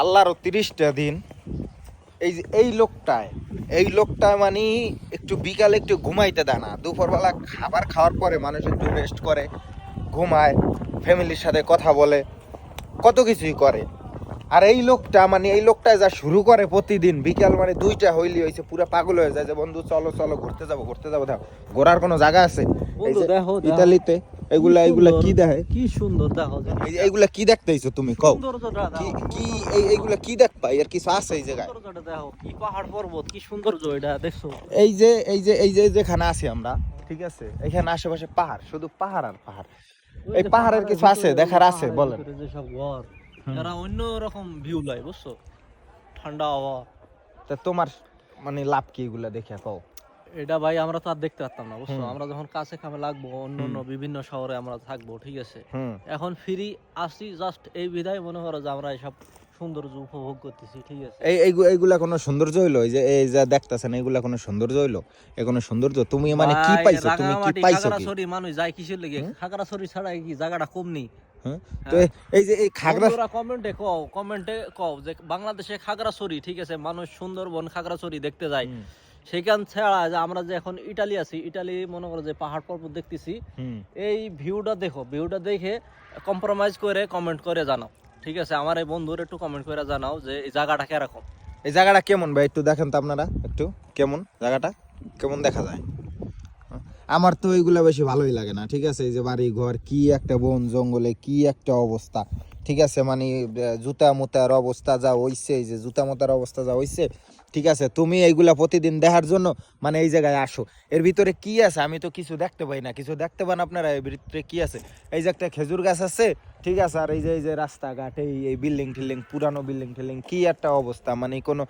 আল্লাহরও তিরিশটা দিন, এই যে এই লোকটায় এই লোকটায় মানে একটু বিকালে একটু ঘুমাইতে দেয় না। দুপুরবেলা খাবার খাওয়ার পরে মানুষ একটু রেস্ট করে, ঘুমায় ফ্যামিলির সাথে কথা বলে, কত কিছুই করে। আর এই লোকটা মানে এই লোকটা যা শুরু করে প্রতিদিন, বিকাল মানে দুইটা হইলি হয়েছে পুরো পাগল হয়ে যায় যে, বন্ধু, চলো চলো, ঘুরতে যাব ঘুরতে যাব, দেখো, ঘোরার কোনো জায়গা আছে? দেখো। ইতালিতে এগুলা এগুলা কি দেখে? কি সুন্দর দেখো কি দেখতেইছো তুমি? কও। কি। কি এইগুলা কি দেখবা আছে এই জায়গায়? দেখো কি পাহাড় পর্বত কি সৌন্দর্য এটা দেখছ। এই যে এই যে এই যে যেখানে আছি আমরা ঠিক আছে? এখানে আশেপাশে পাহাড় শুধু পাহাড় আর পাহাড়। এই পাহাড়ের কিছু আছে, দেখার আছে, বলেন। ভিতরে যেসব ঘর। এরা অন্য রকম ভিউ লয় বুঝছ? ঠান্ডা হাওয়া তা তোমার মানে লাভ কি এগুলা দেখে কও? এটা ভাই আমরা তো আর দেখতে পারতাম না বুঝছ? আমরা যখন কাছে কামে লাগবো অন্য অন্য বিভিন্ন শহরে আমরা থাকব ঠিক আছে? এখন ফ্রি আসি জাস্ট এই বিধায় মনে করো যে আমরা এসব সৌন্দর্য উপভোগ করতেছি ঠিক আছে? এই এইগু- এইগুলা কোনো সৌন্দর্য হইল? এই যে এই যে দেখতাছেন এইগুলা কোনো সৌন্দর্য হইল? এ কোনো সৌন্দর্য? তুমি মানে কি পাইছো? তুমি কি পাইছো খাগড়াছড়ি মানুষ যায় কিসের লেগে? খাগড়াছড়ি ছাড়া কি জায়গাটা কম নেই? হ্যাঁ? তো এই- যে এই খাগড়া কমেন্টে কও কমেন্টে কও যে বাংলাদেশে খাগড়াছড়ি ঠিক আছে? মানুষ সুন্দরবন খাগড়াছড়ি দেখতে যায়। সেখান ছাড়া যে আমরা যে এখন ইটালি আছি ইটালি মনে করো যে পাহাড় পর্বত দেখতেছি এই ভিউটা দেখো ভিউটা দেখে কম্প্রোমাইজ করে কমেন্ট করে জানাও ঠিক আছে? আমার এই বন্ধুর একটু কমেন্ট করে জানাও যে এই জায়গাটা কীরকম। এই জায়গাটা কেমন ভাই? একটু দেখেন তো আপনারা একটু। কেমন জায়গাটা? কেমন দেখা যায়? হ্যাঁ? আমার তো এইগুলা বেশি ভালোই লাগে না ঠিক আছে? এই যে বাড়ি ঘর কি একটা বন জঙ্গলে কি একটা অবস্থা। ঠিক আছে মানে জুতা মুতার অবস্থা যা হইছে এই যে জুতা মুতার অবস্থা যা হইছে ঠিক আছে তুমি এইগুলা প্রতিদিন দেখার জন্য মানে এই জায়গায় আসো। এর ভিতরে কি আছে? আমি তো কিছু দেখতে পাই না। কিছু দেখতে পান আপনারা? এর ভিতরে কি আছে? এই যে একটা খেজুর গাছ আছে ঠিক আছে আর এই যে এই যে রাস্তাঘাট এই এই বিল্ডিং টিল্ডিং পুরানো বিল্ডিং টিল্ডিং কি একটা অবস্থা মানে কোনো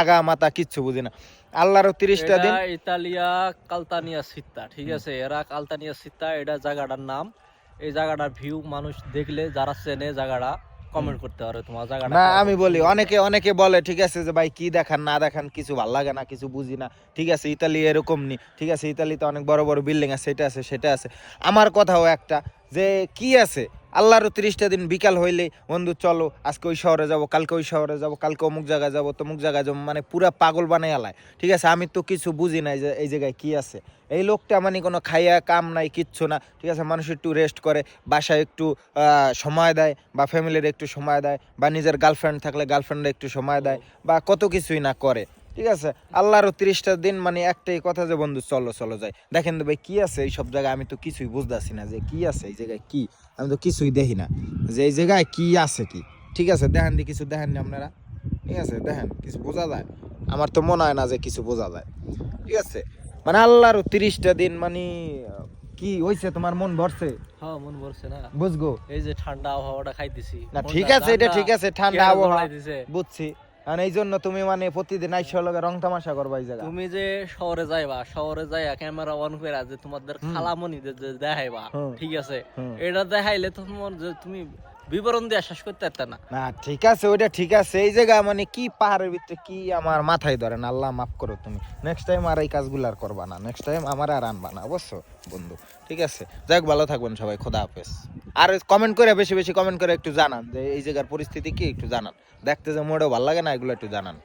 আগা মাথা কিচ্ছু বুঝি না। আল্লাহরও তিরিশটা দিন ইতালিয়া কালতানিয়া সিত্তা ঠিক আছে এরা কালতানিয়া সিত্তা এটা জায়গাটার নাম। এই জায়গাটার ভিউ মানুষ দেখলে যারা চেনে জায়গাটা কমেন্ট করতে পারে তোমার জায়গাটা না আমি বলি অনেকে অনেকে বলে ঠিক আছে যে ভাই কি দেখান না দেখান কিছু ভালো লাগে না কিছু বুঝি না। ঠিক আছে ইতালি এরকম নি ঠিক আছে ইতালিতে অনেক বড় বড় বিল্ডিং আছে সেটা আছে সেটা আছে। আমার কথাও একটা যে কি আছে? আল্লাহরও তিরিশটা দিন বিকাল হইলে, বন্ধু, চলো, আজকে ওই শহরে যাব, কালকে ওই শহরে যাব, কালকে অমুক জায়গায় যাব, তমুক জায়গায় যাব মানে পুরা পাগল বানাই আলায় ঠিক আছে, আমি তো কিছু বুঝি নাই যে এই জায়গায় কি আছে। এই লোকটা মানে কোনো খাইয়া কাম নাই, কিচ্ছু না। ঠিক আছে, মানুষ একটু রেস্ট করে, বাসায় একটু সময় দেয় বা ফ্যামিলির একটু সময় দেয় বা নিজের গার্লফ্রেন্ড থাকলে গার্লফ্রেন্ডের একটু সময় দেয় বা কত কিছুই না করে। ঠিক আছে? আল্লাহরও তিরিশটা দিন মানে একটাই কথা যে বন্ধু চলো চলো যাই। দেখেন তো ভাই কি আছে এই সব জায়গায়? আমি তো কিছুই বুঝতেছি না যে কি আছে এই জায়গায় কি? আমি তো কিছুই দেখি না যে এই জায়গায় কি আছে কি? ঠিক আছে দেখেন দি কিছু দেখেন নি আপনারা। ঠিক আছে দেখেন কিছু বোঝা যায়। আমার তো মনে হয় না যে কিছু বোঝা যায়। ঠিক আছে? মানে আল্লাহরও তিরিশটা দিন মানে কি হয়েছে তোমার মন ভরছে? হ্যাঁ মন ভরছে না। বুঝগো। এই যে ঠান্ডা আবহাওয়াটা খাইতেছি। না ঠিক আছে এটা ঠিক আছে ঠান্ডা আবহাওয়া। বুঝছি। আর এই জন্য তুমি মানে প্রতিদিন আইসা লগে রং তামাশা করবা এই জায়গা তুমি যে শহরে যাইবা শহরে যাইয়া ক্যামেরা অন করে যে তোমাদের। খালামনি যে দেখাইবা ঠিক আছে? এটা দেখাইলে তোমার যে তুমি বিবরণ দিয়ে শেষ করতে পারতাম না। না ঠিক আছে ওইটা ঠিক আছে। এই জায়গা মানে কি পাহাড়ের ভিতরে কি আমার মাথায় ধরে না? আল্লাহ মাফ করো তুমি। নেক্সট টাইম আর এই কাজগুলো আর করবা না। নেক্সট টাইম আমার আর আনবা না অবশ্য বন্ধু? ঠিক আছে? যাই হোক, ভালো থাকবেন সবাই। খোদা হাফেজ। আর কমেন্ট করে বেশি বেশি কমেন্ট করে একটু জানান যে এই জায়গার পরিস্থিতি কি একটু জানান। দেখতে যে মোটেও ভালো লাগে না এগুলো একটু জানান।